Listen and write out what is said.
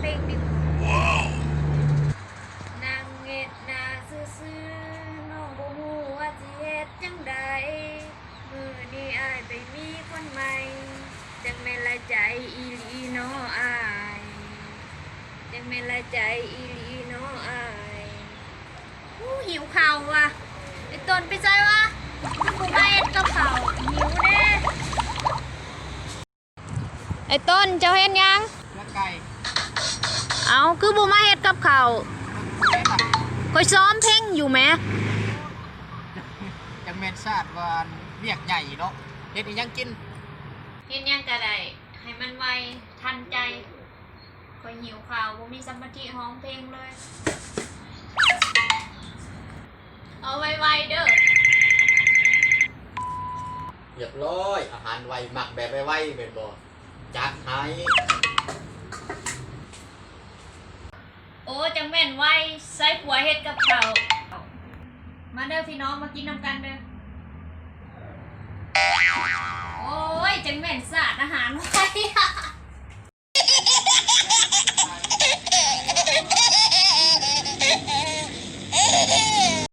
เพลงดินางเฮ็ดนาซื่อๆน้องบ่ฮู้ว่าสิเฮ็ดจังใดมื้อนี้อายไปมีคนใหม่จังแม่นละใจอีหลีนาะอายจังแม่นละใจอีหลีนาะอายอู้หิวข้าวว่ะไอ้ต้นไปใจวะกูไปเอ็ดกับข้าวหิวแน่ไอ้ต้นเจ้าเห็นยัง คือบูมาเฮ็ดกับข้าวเล่นอะคอยซ้อมเพลงอยู่ไหมจังแมนซาดวานเรียกใหญ่เนาะเฮ็ดอีหยังกินเฮ็ดยังก็ได้ให้มันไวทันใจคอยหิวข้าวบ่มีสมาธิร้องเพลงเลย เอาไวๆเด้อเรียบร้อยอาหารไวหมักแบบไวๆเป็นบ่จัดให้ โอ้จัง แม่นไวใส่ผัวเฮ็ดกับข้าวมาเด้อพี่น้องมากินน้ำกันเด้อ โอ้ยจังแม่นสาดอาหารไว